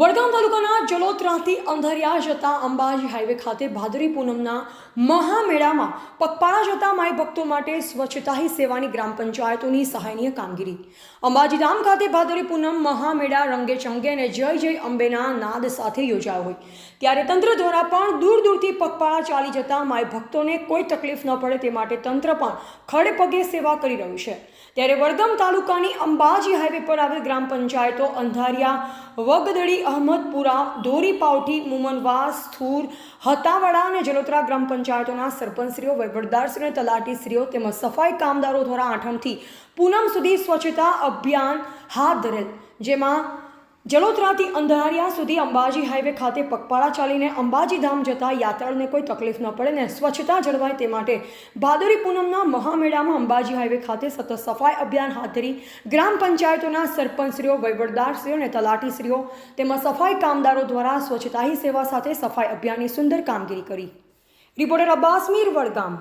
વડગામ તાલુકાના જલોત્રાથી અંધારિયા જતા અંબાજી હાઈવે ખાતે ભાદરી પૂનમના મહામેળામાં પગપાળા જતા માઈ ભક્તો માટે સ્વચ્છતા સેવાની ગ્રામ પંચાયતોની સહાયનીય કામગીરી. અંબાજી ધામ ખાતે ભાદરી પૂનમ મહામેળા રંગે ચંગે અને જય જય અંબેના નાદ સાથે યોજાયો હોય. ત્યારે તંત્ર દ્વારા પણ દૂર દૂરથી પગપાળા ચાલી જતા માય ભક્તોને કોઈ તકલીફ ન પડે તે માટે તંત્ર પણ ખડે પગે સેવા કરી રહ્યું છે. ત્યારે વડગામ તાલુકાની અંબાજી હાઈવે પર આવેલ ગ્રામ પંચાયતો અંધારિયા વગદડી અહમદપુરા ધોરી પાવઠી મુમનવાસ થુર હતાવાડા અને જલોત્રા ગ્રામ પંચાયતોના સરપંચશ્રીઓ, વહીવટદારશ્રીઓ અને તલાટીશ્રીઓ તેમજ સફાઈ કામદારો દ્વારા આઠમથી પૂનમ સુધી સ્વચ્છતા અભિયાન હાથ ધરેલ, જેમાં જલોત્રાથી અંધારિયા સુધી અંબાજી હાઈવે ખાતે પગપાળા ચાલીને અંબાજી ધામ જતા યાત્રાળુને કોઈ તકલીફ ન પડે ને સ્વચ્છતા જળવાય તે માટે ભાદરી પૂનમના મહામેળામાં અંબાજી હાઈવે ખાતે સતત સફાઈ અભિયાન હાથ ધરી ગ્રામ પંચાયતોના સરપંચશ્રીઓ, વહીવટદારશ્રીઓ અને તલાટીશ્રીઓ તેમજ સફાઈ કામદારો દ્વારા સ્વચ્છતાહી સેવા સાથે સફાઈ અભિયાનની સુંદર કામગીરી કરી. રિપોર્ટર અબ્બાસ વડગામ.